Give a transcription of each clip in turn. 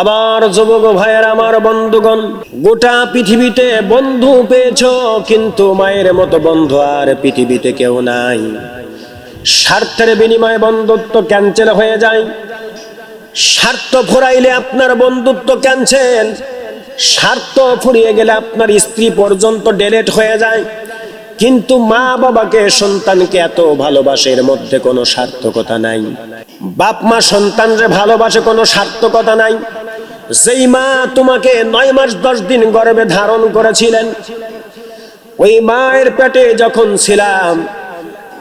আমার যুবক ভাইয়ের, আমার বন্ধুগণ, গোটা পৃথিবীতে বন্ধু পেয়েছ, কিন্তু মায়ের মতো বন্ধু আর পৃথিবীতে কেউ নাই। স্বার্থের বিনিময়ে বন্ধুত্ব ক্যান্সেল হয়ে যায়। স্বার্থ ফুরাইলে আপনার বন্ধুত্ব ক্যান্সেল স্বার্থ ফুরিয়ে গেলে আপনার স্ত্রী পর্যন্ত ডেলেট হয়ে যায়। কিন্তু মা বাবাকে সন্তানকে এত ভালোবাসে এর মধ্যে কোনো সার্থকতা নাই। বাপ মা সন্তান সন্তানরে ভালোবাসে কোনো সার্থকতা নাই। যেই মা তোমাকে নয় মাস দশ দিন গর্ভে ধারণ করেছিলেন, ওই মায়ের পেটে যখন ছিলাম,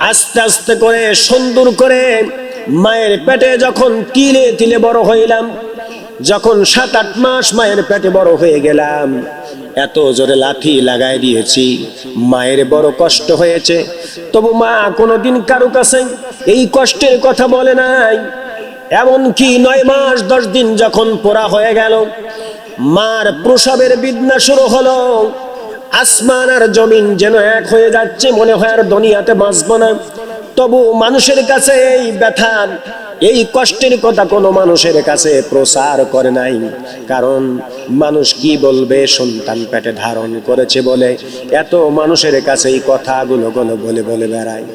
আস্তে আস্তে করে সুন্দর করে মায়ের পেটে যখন তিলে তিলে বড় হইলাম, যখন সাত আট মাস মায়ের পেটে বড় হয়ে গেলাম এত জোরে লাথি লাগাই দিয়েছি। মায়ের বড় কষ্ট হয়েছে। তবু মা কোনোদিন কারও কাছে এই কষ্টের কথা বলে নাই। এমনকি নয় মাস, দশ দিন যখন পোড়া হয়ে গেল, মার প্রসাবের বিদ্যা শুরু হলো। আসমান আর জমিন যেন এক হয়ে যাচ্ছে, মনে হয় আর দুনিয়াতে বাঁচব না। তবু মানুষের কাছে এই ব্যথার এই কষ্টের কথা কোনো মানুষের কাছে প্রচার করে নাই। কারণ মানুষ কি বলবে, সন্তান পেটে ধারণ করেছে বলে এত মানুষের কাছে এই কথাগুলো বলে বলে বেড়ায়।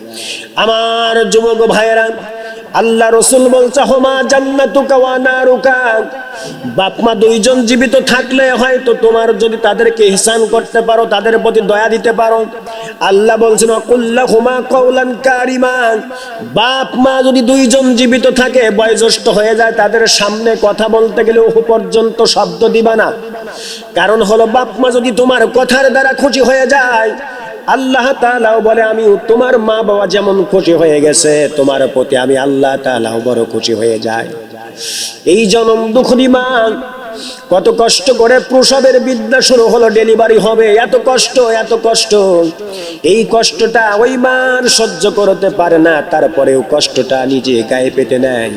আমার যুবক ভাইয়েরা আল্লাহ রসুল বলছে, হোমা জান্নাতুকা ওয়া নারুকা। বাপ মা দুইজন জীবিত থাকলে হয়তো তোমার যদি তাদেরকে হিসান করতে পারো, তাদের প্রতি দয়া দিতে পারো। আল্লাহ বলছেন অকুল্লা হোমা কৌলান কারিমা। বাপ মা যদি দুইজন জীবিত থাকে, বয়োজ্যেষ্ঠ হয়ে যায়, তাদের সামনে কথা বলতে গেলে ওহ পর্যন্ত শব্দ দিবা না। কারণ হলো, বাপ মা যদি তোমার কথার দ্বারা খুশি হয়ে যায় আল্লাহ তাআলাও বলে, আমি তোমার মা বাবা যেমন খুশি হয়ে গেছে, তোমার প্রতি আমি আল্লাহ তাআলাও বড় খুশি হয়ে যায় এই জনম দুঃখী মা, কত কষ্ট করে প্রসবের বিদ্যা শুরু হলো, ডেলিভারি হবে, এত কষ্ট এত কষ্ট। এই কষ্টটা ওই মান সহ্য করতে পারে না, তারপরেও কষ্টটা নিজে গায়ে পেতে নেয়।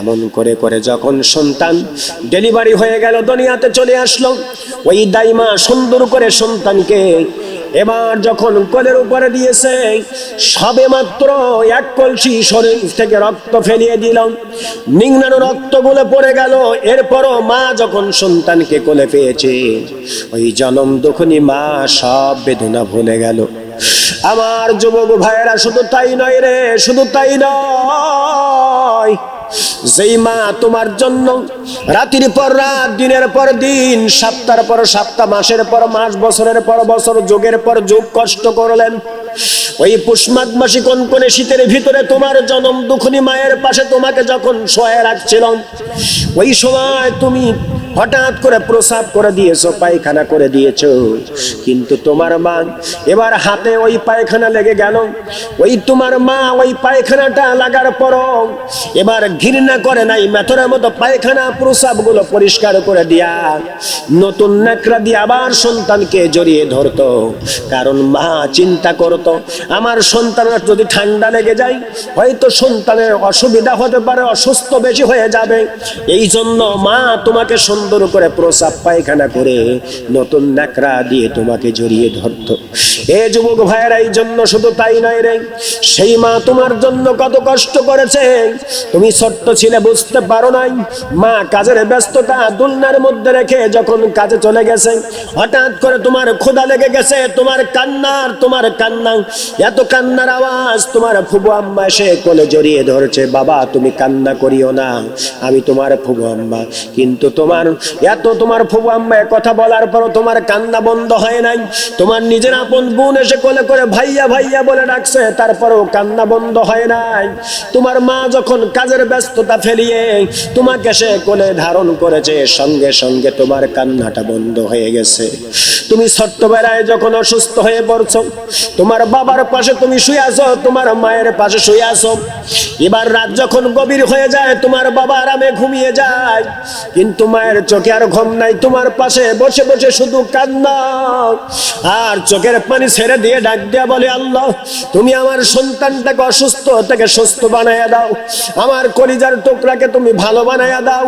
এমন করে করে যখন সন্তান ডেলিভারি হয়ে গেল, দুনিয়াতে চলে আসলো, ওই দাইমা সুন্দর করে সন্তানকে এবার যখন কোলের উপরে দিয়েছে, সবে মাত্র এক কলসি শরীর থেকে রক্ত ফেলিয়ে দিলাম। নিংনানো রক্তগুলো পড়ে গেল, এরপরও মা যখন সন্তানকে কোলে পেয়েছে, ওই জনম দুখনি মা সব বেদনা ভুলে গেল। আমার যুবক ভাইয়েরা, শুধু তাই নয় রে, শুধু তাই নয়। যেই মা তোমার জন্য রাতির পর রাত, দিনের পর দিন, সপ্তাহের পর সপ্তাহ, মাসের পর মাস, বছরের পর বছর, যোগের পর যোগ কষ্ট করলেন। ওই পুষ্মাদ মাসি কোন কোনে শীতের ভিতরে তোমার জনম, দুখনি মায়ের পাশে তোমাকে যখন শোয়ে রাখছিলাম, ওই সময় তুমি হঠাৎ করে প্রসাব করে দিয়েছ, পায়খানা করে দিয়েছ। কিন্তু তোমার মা, এবার হাতে ওই পায়খানা লেগে গেল। ওই তোমার মা ওই পায়খানাটা লাগার পর এবার ঘৃণা করে নাই, মেথরের মতো পায়খানা প্রসাবগুলো পরিষ্কার করে দিয়া নতুন নেকড়া দিয়ে আবার সন্তানকে জড়িয়ে ধরতো। কারণ মা চিন্তা করতো, আমার সন্তানের যদি ঠান্ডা লেগে যায়, হয়তো সন্তানের অসুবিধা হতে পারে, অসুস্থ বেশি হয়ে যাবে। এই জন্য মা তোমাকে সুন্দর করে প্রসাব পায়খানা করে নতুন ন্যাকড়া দিয়ে তোমাকে জড়িয়ে ধরত। এ যুবক ভাইয়েরা, এই জন্য শুধু তাই নয় রে, সেই মা তোমার জন্য কত কষ্ট করেছে। তুমি ছোট্ট ছিলে, বুঝতে পারো নাই। মা কাজের ব্যস্ততা দুলনার মধ্যে রেখে যখন কাজে চলে গেছে, হঠাৎ করে তোমার ক্ষুধা লেগে গেছে, তোমার কান্নার, তোমার কান্না, এত কান্নার আওয়াজ তোমার ফুবু আম্মা এসে কোলে জড়িয়ে ধরছে, বাবা, তুমি কান্না করিও না, আমি তোমার ফুবু আম্মা। কিন্তু তোমার এত তোমার ফুবু আম্মা কথা বলার পরও তোমার কান্না বন্ধ হয় নাই। তোমার নিজের আপন বোন এসে কোলে করে ভাইয়া ভাইয়া বলে ডাকছে, তারপরেও কান্না বন্ধ হয় নাই। তোমার মা যখন কাজের ব্যস্ততা ফেলিয়ে তোমাকে সে কোলে ধারণ করেছে, সঙ্গে সঙ্গে তোমার কান্নাটা বন্ধ হয়ে গেছে। তুমি ছোট্টবেলায় যখন অসুস্থ হয়ে পড়ছো, তোমার বাবার পাশে তুমি শুয়ে আছো, তোমার মায়ের পাশে শুয়ে আছো। এবার রাত যখন গভীর হয়ে যায়, তোমার বাবা আরামে ঘুমিয়ে যায়। কিন্তু মায়ের চোখে আর ঘুম নাই, তোমার পাশে বসে বসে শুধু কান্না আর চোখের পানি ছেড়ে দিয়ে ডাক দিয়া বলে, আল্লাহ, তুমি আমার সন্তানটাকে অসুস্থ থেকে সুস্থ বানাইয়া দাও। আমার কলিজার টুকরাকে তুমি ভালো বানাইয়া দাও।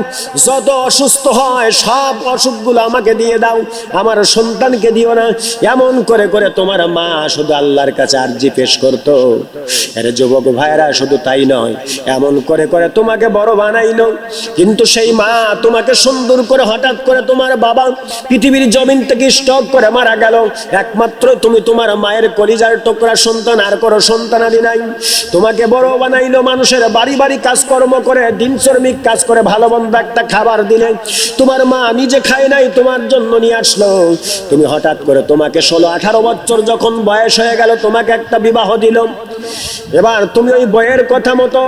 যত অসুস্থ হয়, সব অসুখগুলো আমাকে দিয়ে দাও। আমার সন্তানকে দিও না। এমন করে করে তোমার মা শুধু আল্লাহর কাছে আর্জি পেশ করতো। আরে যুবক ভাইরা শুধু তাই নয়, এমন করে করে তোমাকে বড় বানাইলো। কিন্তু সেই মা তোমাকে সুন্দর করে হঠাৎ করে তোমার বাবা পৃথিবীর জমিন থেকে স্টক করে মারা গেল। একমাত্র তুমি তোমার মায়ের কলিজার টুকরা সন্তান, আর কোনো সন্তানাদি নাই। তোমাকে বড় বানাইলো মানুষের বাড়ি বাড়ি কাজকর্ম করে, দিন শ্রমিক কাজ করে, ভালো মন্দ একটা খাবার দিলে। তোমার মা নিজে খায় নাই, তোমার জন্য নিয়ে আসলো। তুমি হঠাৎ করে তোমাকে ষোলো আঠারো বছর যখন বয়স হয়ে গেল, তোমাকে একটা বিবাহ দিল। এবার তুমি ওই বইয়ের কথা মতো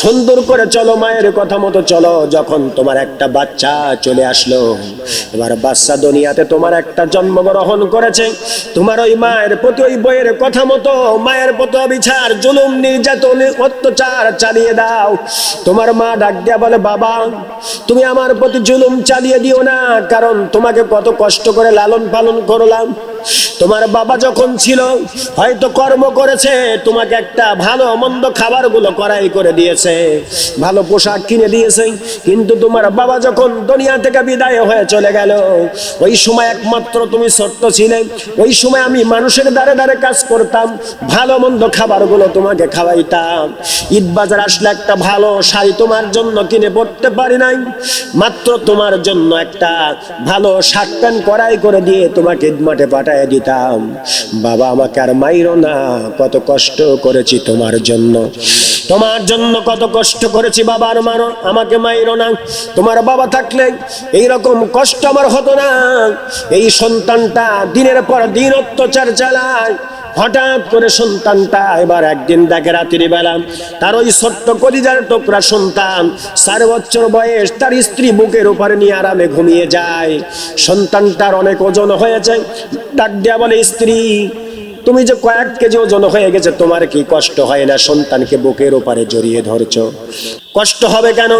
সুন্দর করে চলো, মায়ের কথা মতো চলো। যখন তোমার একটা বাচ্চা চলে আসলো। এবার বাচ্চা দুনিয়াতে তোমার একটা জন্মগ্রহণ করেছে। তোমার ওই মায়ের প্রতি ওই বইয়ের কথা মতো, মায়ের প্রতি অবিচার, জুলুম, নির্যাতন, অত্যাচার চালিয়ে দাও। তোমার মা ডাক দিয়া বলে, বাবা, তুমি আমার প্রতি জুলুম চালিয়ে দিও না, কারণ তোমাকে কত কষ্ট করে লালন পালন করলাম। তোমার বাবা যখন ছিল, হয়তো কর্ম করেছে, তোমাকে একটা ভালো মন্দ খাবারগুলো করাই করে দিয়েছে। ভালো পোশাক কিনে দিয়েছে, কিন্তু তোমার বাবা যখন দুনিয়া থেকে বিদায় হয়ে চলে গেল। ওই সময় একমাত্র তুমি ছোট্ট ছিলে। ওই সময় আমি মানুষের দ্বারে দ্বারে কাজ করতাম, ভালো মন্দ খাবারগুলো তোমাকে খাওয়াইতাম। ঈদ বাজার আসলে একটা ভালো শাড়ি তোমার জন্য কিনে পড়তে পারি নাই। মাত্র তোমার জন্য একটা ভালো শার্ট প্যান্ট করাই করে দিয়ে তোমাকে ঈদ মাঠে পাঠায় দিতাম। বাবা, আমাকে আর মাইরো না, কত কষ্ট করেছি তোমার জন্য। তোমার জন্য কত কষ্ট করেছি বাবার মারো আমাকে মাইরো না। তোমার বাবা থাকলে এই রকম কষ্ট আমার হতো না। এই সন্তানটা দিনের পর দিন অত্যাচার চালায়। হঠাৎ করে সন্তানটা এবার একদিন দেখে রাত্রি বেলা, তার ওই ছোট্ট কলিজার টুকরা সন্তান চার বছর বয়স, তার স্ত্রী বুকের উপরে নিয়ে আরামে ঘুমিয়ে যায়। সন্তানটার অনেক ওজন হয়েছে। ডাক দেয়া বলে, স্ত্রী তুমি যে কয়েক কেজি ওজন হয়ে গেছে, তোমার কি কষ্ট হয় না সন্তানকে বুকের ওপারে জড়িয়ে ধরছো? কষ্ট হবে কেন?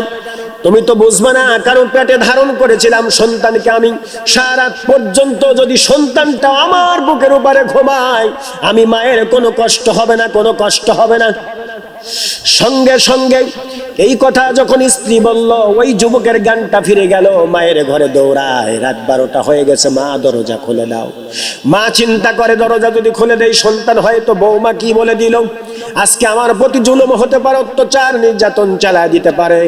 তুমি তো বুঝবে না, কারণ পেটে ধারণ করেছিলাম সন্তানকে আমি। সারা পর্যন্ত যদি সন্তানটা আমার বুকের উপরে ঘুমায়, আমি মায়ের কোনো কষ্ট হবে না, কোনো কষ্ট হবে না। সঙ্গে সঙ্গে এই কথা যখন স্ত্রী বলল, ওই যুবকের গানটা ফিরে গেল, মায়ের ঘরে দৌড়ায়। রাত বারোটা হয়ে গেছে, মা দরজা খুলে দাও। মা চিন্তা করে, দরজা যদি খুলে দেয়, সন্তান হয়তো বৌমা কি বলে দিল? আজকে আমার প্রতি জুলুম হতে পারে, অত্যাচার, নির্যাতন চালায় দিতে পারে।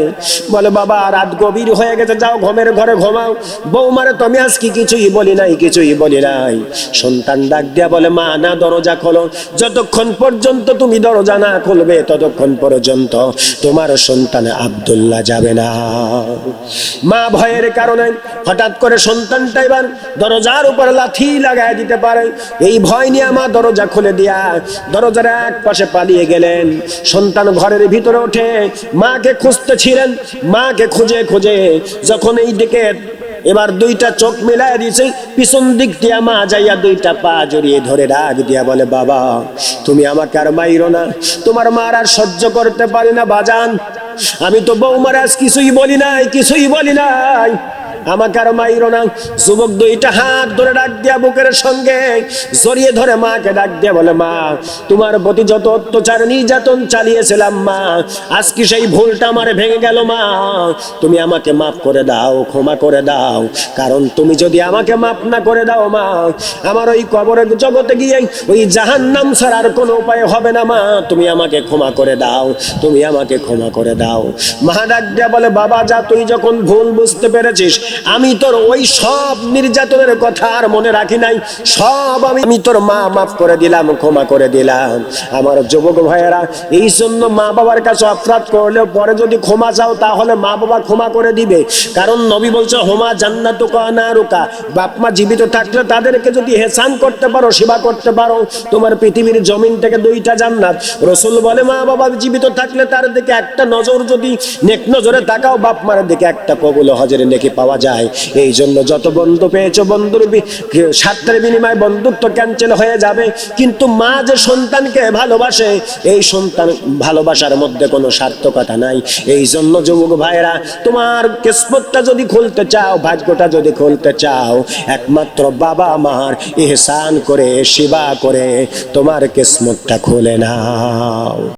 বলে, বাবা, রাত গভীর হয়ে গেছে, যাও, ঘুমের ঘরে ঘুমাও। বৌমারে তুমি আজকে কিছুই বলি নাই, কিছুই বলি নাই। সন্তান ডাক দিয়া বলে, মা, না, দরজা খোলো। যতক্ষণ পর্যন্ত তুমি দরজা না খুলবে, ততক্ষণ পর্যন্ত তোমার সন্তান আব্দুল্লাহ যাবে না। মা ভয়ের কারণে হঠাৎ করে সন্তানটা এবার দরজার উপর লাথি লাগায় দিতে পারে। এই ভয় নিয়ে মা দরজা খুলে দিয়া দরজার এক পাশে পালিয়ে গেলেন। সন্তান ঘরের ভিতরে ওঠে। মাকে খুঁজতেছিলেন। মাকে খুঁজে খুঁজে যখন এই দিকে এবার দুইটা চোখ মিলাই দিয়েছে, পিছন দিক দিয়া মা যাইয়া দুইটা পা জড়িয়ে ধরে রাগ দিয়া বলে, বাবা, তুমি আমাকে আর মাইরো না। তোমার মার আর সহ্য করতে পারি না, বাজান। আমি তো বৌমার আজ কিছুই বলি নাই কিছুই বলি নাই। আমাকে আর মাইরো না। যুবক দুইটা হাত ধরে ডাক দিয়া বুকের সঙ্গে জড়িয়ে ধরে মাকে ডাক দিয়া বলে, মা, তোমার প্রতি যত অত্যাচার নির্যাতন চালিয়েছিলাম, মা, আজকে সেই ভুলটা আমার ভেঙে গেল, মা। তুমি আমাকে মাফ করে দাও, ক্ষমা করে দাও। কারণ তুমি যদি আমাকে মাফ না করে দাও, মা, আমার ওই কবরের জগতে গিয়ে ওই জাহান নাম ছাড়ার কোনো উপায় হবে না, মা। তুমি আমাকে ক্ষমা করে দাও, তুমি আমাকে ক্ষমা করে দাও। মা ডাক দিয়া বলে, বাবা, যা তুই যখন ভুল বুঝতে পেরেছিস আমি তোর ওই সব নির্যাতনের কথা আর মনে রাখি নাই। সব আমি আমি তোর মা মাফ করে দিলাম, ক্ষমা করে দিলাম। আমার যুবক ভাইয়েরা, এই জন্য মা বাবার কাছে অপরাধ করলেও পরে যদি ক্ষমা চাও, তাহলে মা বাবা ক্ষমা করে দিবে। কারণ নবী বলছে, হোমা জান্নাত না রুকা বাপ মা জীবিত থাকলে তাদেরকে যদি হেসান করতে পারো, সেবা করতে পারো, তোমার পৃথিবীর জমিন থেকে দুইটা জান্নাত। রসুল বলে, মা বাবা জীবিত থাকলে তার দিকে একটা নজর যদি নেক নজরে তাকাও, বাপ মার দিকে একটা কবুল হজরে নেকি পাওয়া যায়। এই জন্য যত বন্ধু পেয়েছ বন্ধুর স্বার্থের বিনিময়ে বন্ধুত্ব ক্যান্সেল হয়ে যাবে। কিন্তু মা যে সন্তানকে ভালোবাসে, এই সন্তান ভালোবাসার মধ্যে কোনো সার্থকতা নাই। এই জন্য যুবক ভাইরা তোমার কিসমতটা যদি খুলতে চাও, ভাগ্যটা যদি খুলতে চাও, একমাত্র বাবা মার ইহসান করে, সেবা করে তোমার কিসমতটা খুলে নাও।